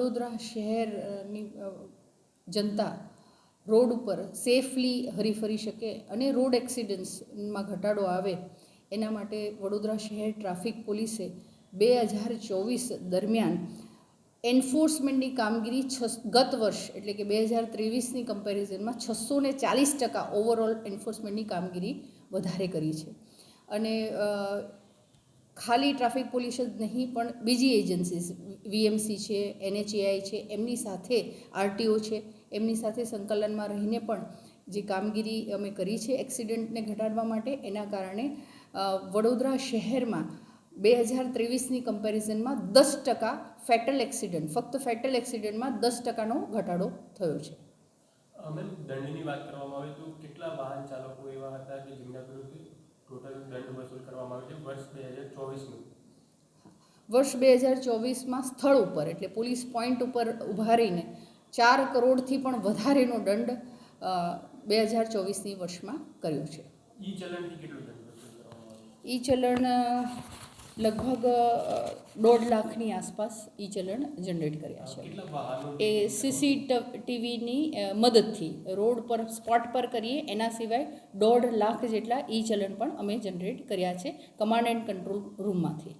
વડોદરા શહેરની જનતા રોડ ઉપર સેફલી હરીફરી શકે અને રોડ એક્સિડન્ટ્સમાં ઘટાડો આવે, એના માટે વડોદરા શહેર ટ્રાફિક પોલીસે બે હજાર ચોવીસ દરમિયાન એન્ફોર્સમેન્ટની કામગીરી છ ગત વર્ષ એટલે કે બે હજાર ત્રેવીસની કમ્પેરિઝનમાં છસો ને ચાલીસ ટકા ઓવરઓલ એન્ફોર્સમેન્ટની કામગીરી વધારે કરી છે. અને ખાલી ટ્રાફિક પોલીસ જ નહીં, પણ બીજી એજન્સીસ, વીએમસી છે, એનએચએઆઈ છે, એમની સાથે આરટીઓ છે, એમની સાથે સંકલનમાં રહીને પણ જે કામગીરી અમે કરી છે એક્સિડન્ટને ઘટાડવા માટે, એના કારણે વડોદરા શહેરમાં બે હજાર ત્રેવીસની કમ્પેરિઝનમાં દસ ટકા ફેટલ એક્સિડન્ટ, ફક્ત ફેટલ એક્સિડન્ટમાં દસ ટકાનો ઘટાડો થયો છે. અમે દંડની વાત કરવામાં આવે તો કેટલા વાહન ચાલકો એવા હતા કે જેમના વિરુદ્ધ ટોટલ દંડ વસૂલ કરવામાં આવ્યો છે વર્ષ બે હજાર ચોવીસમાં વર્ષ બે હજાર ચોવીસમાં સ્થળ ઉપર એટલે પોલીસ પોઈન્ટ ઉપર ઊભા રહીને ચાર કરોડથી પણ વધારેનો દંડ બે હજાર ચોવીસની વર્ષમાં કર્યો છે. ઈ ચલણથી કેટલો દંડ ઈ ચલણ લગભગ દોઢ લાખની આસપાસ ઈ ચલણ જનરેટ કર્યા છે. એ સીસી ટીવીની મદદથી રોડ પર સ્પોટ પર કરીએ એના સિવાય દોઢ લાખ જેટલા ઈ ચલણ પણ અમે જનરેટ કર્યા છે કમાન્ડ એન્ડ કંટ્રોલ રૂમમાંથી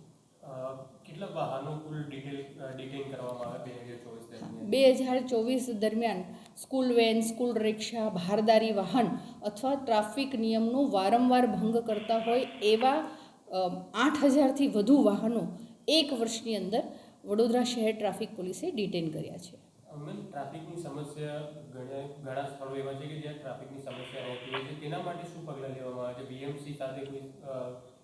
બે હજાર ચોવીસ દરમિયાન? સ્કૂલ વેન સ્કૂલ રિક્ષા ભારદારી વાહન અથવા ટ્રાફિક નિયમનો વારંવાર ભંગ કરતા હોય એવા આઠ હજારથી વધુ વાહનો એક વર્ષની અંદર વડોદરા શહેર ટ્રાફિક પોલીસે ડિટેન કર્યા છે. ટ્રાફિકની સમસ્યા ઘણા ઘણા સ્થળો એવા છે કે જ્યાં ટ્રાફિકની સમસ્યા રહેતી હોય છે. તેના માટે શું પગલાં લેવામાં આવે છે? બીએમસી સાથે કોઈ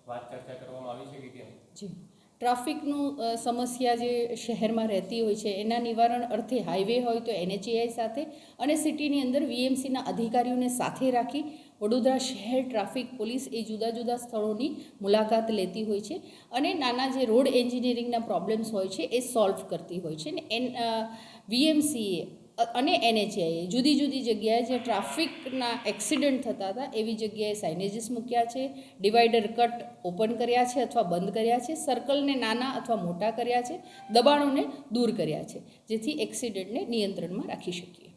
વાત ચર્ચા કરવામાં આવી છે કે કેમ? જી. ટ્રાફિકનું સમસ્યા જે શહેરમાં રહેતી હોય છે, એના નિવારણ અર્થે હાઈવે હોય તો એનએચએઆઈ સાથે અને સિટીની અંદર વીએમસીના અધિકારીઓને સાથે રાખી વડોદરા શહેર ટ્રાફિક પોલીસ એ જુદા જુદા સ્થળોની મુલાકાત લેતી હોય છે અને નાના જે રોડ એન્જિનિયરિંગના પ્રોબ્લેમ્સ હોય છે એ સોલ્વ કરતી હોય છે. ને એન વીએમસીએ અને એનએચઆઈએ જુદી જુદી જગ્યાએ જે ટ્રાફિકના એક્સિડન્ટ થતા હતા, એવી જગ્યાએ સાઇનેજીસ મૂક્યા છે ડિવાઈડર કટ ઓપન કર્યા છે અથવા બંધ કર્યા છે સર્કલને નાના અથવા મોટા કર્યા છે, દબાણોને દૂર કર્યા છે, જેથી એક્સિડન્ટને નિયંત્રણમાં રાખી શકીએ.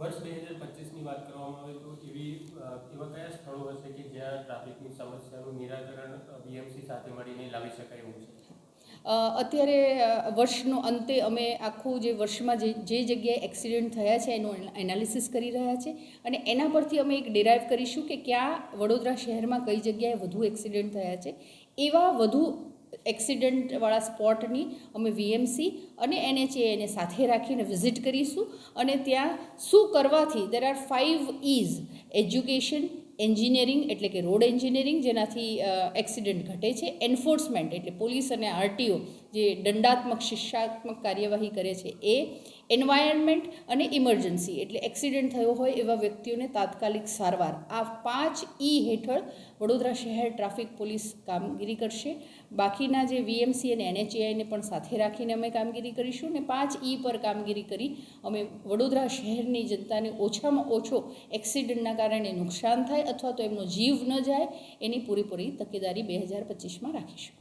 વર્ષ બે હજાર વાત કરવામાં આવે તો એવી એવા કયા સ્થળો હશે કે જ્યાં ટ્રાફિકની સમસ્યાનું નિરાકરણ બીએમસી સાથે મળીને લાવી શકાય એવું છે? અત્યારે વર્ષનો અંતે અમે આખું જે વર્ષમાં જે જે જગ્યાએ એક્સિડન્ટ થયા છે એનું એનાલિસિસ કરી રહ્યા છે. અને એના પરથી અમે એક ડિરાઈવ કરીશું કે ક્યાં વડોદરા શહેરમાં કઈ જગ્યાએ વધુ એક્સિડન્ટ થયા છે. એવા વધુ એક્સિડન્ટવાળા સ્પોટની અમે વીએમસી અને એનએચએને સાથે રાખીને વિઝિટ કરીશું. અને ત્યાં શું કરવાથી there are five is education engineering એટલે કે રોડ એન્જિનિયરિંગ જેનાથી એક્સિડન્ટ ઘટે છે. એન્ફોર્સમેન્ટ એટલે પોલીસ અને આરટીઓ જે દંડાત્મક શિક્ષાત્મક કાર્યવાહી કરે છે એ એન્વાયરમેન્ટ અને ઇમરજન્સી એટલે એક્સિડન્ટ થયો હોય એવા વ્યક્તિઓને તાત્કાલિક સારવાર. આ પાંચ ઈ હેઠળ વડોદરા શહેર ટ્રાફિક પોલીસ કામગીરી કરશે. બાકીના જે વીએમસી અને એનએચએઆઈને પણ સાથે રાખીને અમે કામગીરી કરીશું અને પાંચ ઈ પર કામગીરી કરી અમે વડોદરા શહેરની જનતાને ઓછામાં ઓછો એક્સિડન્ટના કારણે નુકસાન થાય અથવા તો એમનો જીવ ન જાય એની પૂરેપૂરી તકેદારી બે હજાર પચીસમાં રાખીશું.